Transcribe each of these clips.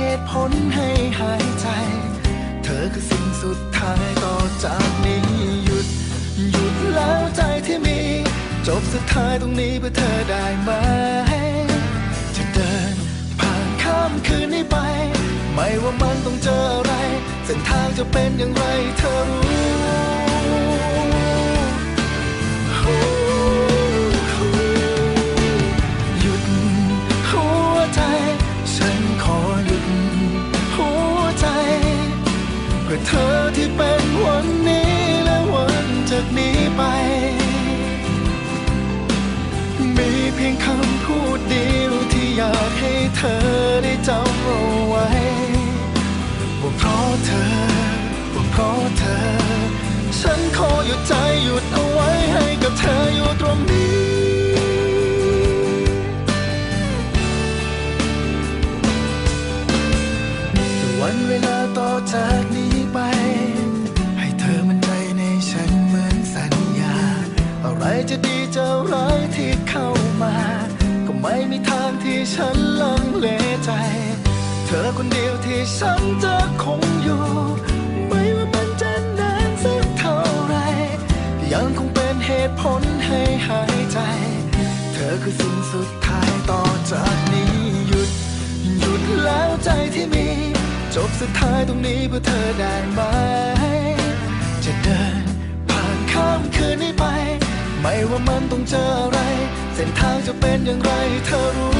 เหตุผลให้หายใจ เธอคือสิ่งสุดท้ายต่อจากนี้หยุด หยุดแล้วใจที่มี จบสุดท้ายตรงนี้เพื่อเธอได้ไหม จะเดินผ่านข้ามคืนนี้ไป ไม่ว่ามันต้องเจออะไร เส้นทางจะเป็นอย่างไรเธอ ไป มีเพียงคำพูดเดียวที่อยากให้เธอได้จำเอาไว้ว่าเพราะเธอว่าเพราะเธอ ฉันขอหยุดใจหยุดเอาไว้ให้กับเธออยู่ตรงนี้วันเวลาต่อจากนี้ จะดีจะร้ายที่เข้ามา ก็ไม่มีทางที่ฉันลังเลใจ เธอคนเดียวที่ฉันจะคงอยู่ ไม่ว่ามันจะนานสักเท่าไร ยังคงเป็นเหตุผลให้หายใจ เธอคือสิ่งสุดท้ายต่อจากนี้หยุด หยุดแล้วใจที่มี จบสุดท้ายตรงนี้เพื่อเธอได้ไหม จะเดินผ่านข้ามคืนนี้ ไม่ว่ามันต้องเจออะไร เส้นทางจะเป็นอย่างไรเธอรู้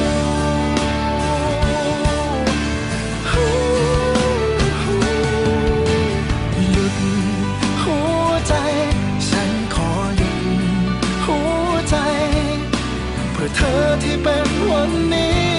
หยุดหัวใจ ฉันขอยุดหัวใจ เพื่อเธอที่เป็นวันนี้